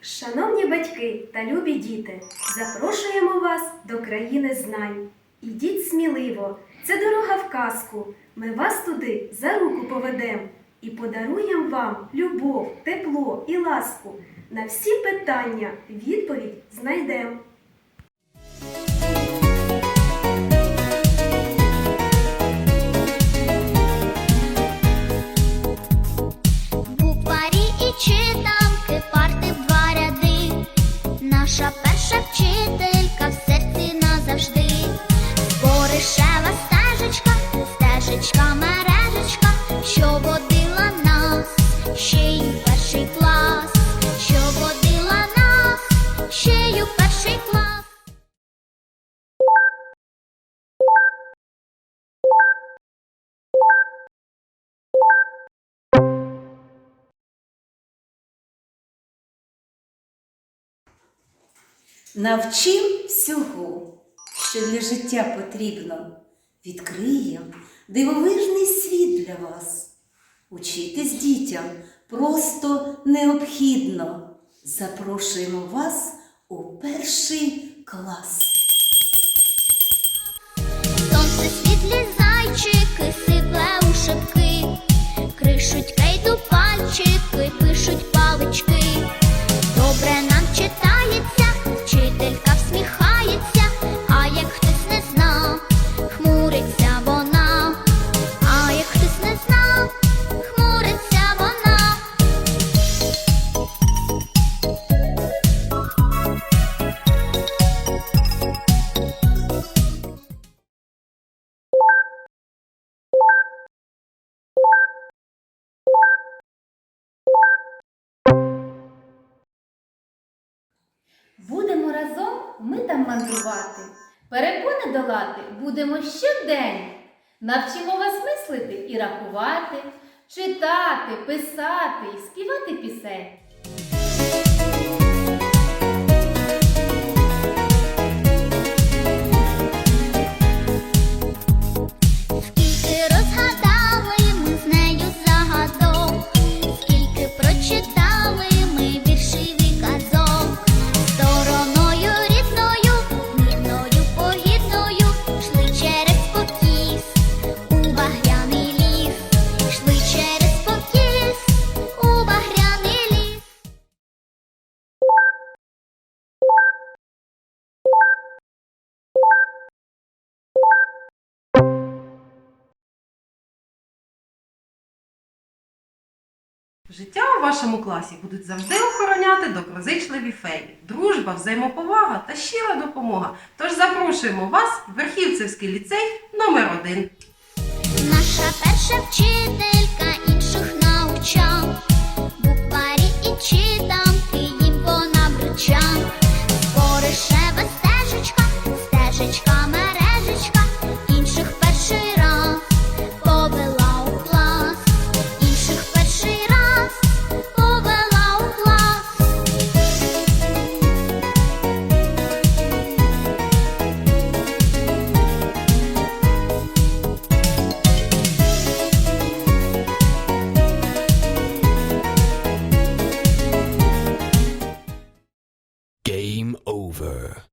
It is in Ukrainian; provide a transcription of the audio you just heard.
Шановні батьки та любі діти, запрошуємо вас до країни знань. Ідіть сміливо, це дорога в казку. Ми вас туди за руку поведемо і подаруємо вам любов, тепло і ласку. На всі питання відповідь знайдемо. Навчим всього, що для життя потрібно. Відкриєм дивовижний світ для вас. Учитись дітям просто необхідно. Запрошуємо вас у перший клас. Разом ми там мандрувати, перепони долати будемо щодень. Навчимо вас мислити і рахувати, читати, писати і співати пісень. Життя у вашому класі будуть завжди охороняти доброзичливі феї, дружба, взаємоповага та щира допомога. Тож запрошуємо вас в Верхівцевський ліцей номер 1 Наша перша вчителька over.